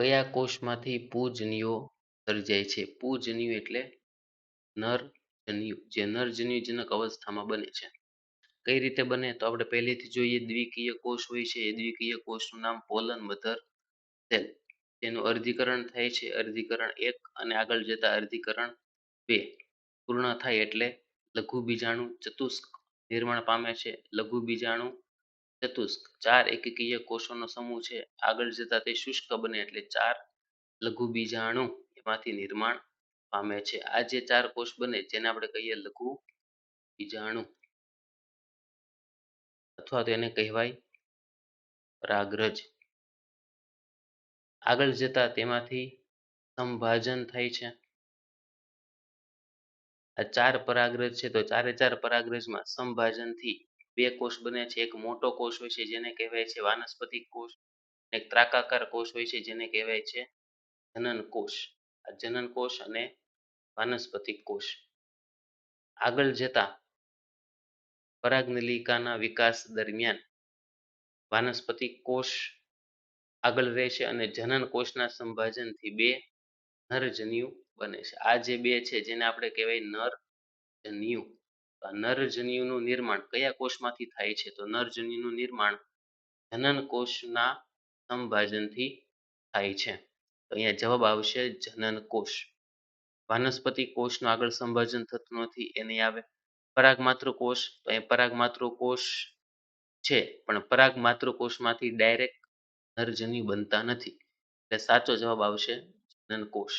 કયા કોષમાંથી પૂજન્યો સર્જાય છે? પૂજન્યુ એટલે નરજન્યુ જે નરજન્યુજનક અવસ્થામાં બને છે. કઈ રીતે બને? તો આપણે પહેલેથી જોઈએ દ્વિકીય કોષ હોય છે. એ દ્વિકીય કોષનું નામ પોલન મધર સેલ. તેનું અર્ધીકરણ થાય છે. અર્ધીકરણ એક અને આગળ જતા અર્ધીકરણ બે. પૂર્ણ થાય એટલે લઘુ બીજાણુ ચતુષ્ક નિર્માણ પામે છે. લઘુ બીજાણુ ચતુષ્ક. ચાર એકકીય કોષોનો સમૂહ છે. આગળ જતા તે શુષ્ક બને એટલે ચાર લઘુ બીજાણુ એમાંથી નિર્માણ પામે છે. આ જે ચાર કોષ બને જેને આપણે કહીએ લઘુ બીજાણુ અથવા તો એને કહેવાય પરાગરજ. આગળ જતા તેમાંથી સંભાજન થાય છે. આ ચાર પરાગરજ છે તો ચારે ચાર પરાગરજમાં સંભાજનથી બે કોષ બને છે. એક મોટો કોષ હોય છે જેને કહેવાય છે વાનસ્પતિક કોષ એક ત્રાકાકાર કોષ હોય છે જેને કહેવાય છે જનન કોષ. આ જનન કોષ અને વાનસ્પતિક કોષ. આગળ જતા પરાગનલિકાના વિકાસ દરમિયાન વાનસ્પતિક કોષ આગળ રહેશે અને જનન કોષના સંભાજનથી બે નરજન્યુ બને છે. આ જે બે છે જેને આપણે કહેવાય નરજન્યુ આ નરજન્યુનું નિર્માણ કયા કોષમાંથી થાય છે? તો નરજન્યુનું નિર્માણ જનન કોષના સંભાજનથી થાય છે. તો અહીંયા જવાબ આવશે જનન કોષ. વાનસ્પતિ કોષનું આગળ સંભાજન થતું નથી, એને આવે પરાગમાતૃ કોષ. તો એ પરાગમાતૃ કોષ છે, પણ પરાગમાતૃ કોષમાંથી ડાયરેક્ટ નરજન્યુ બનતા નથી. એટલે સાચો જવાબ આવશે જનન કોષ.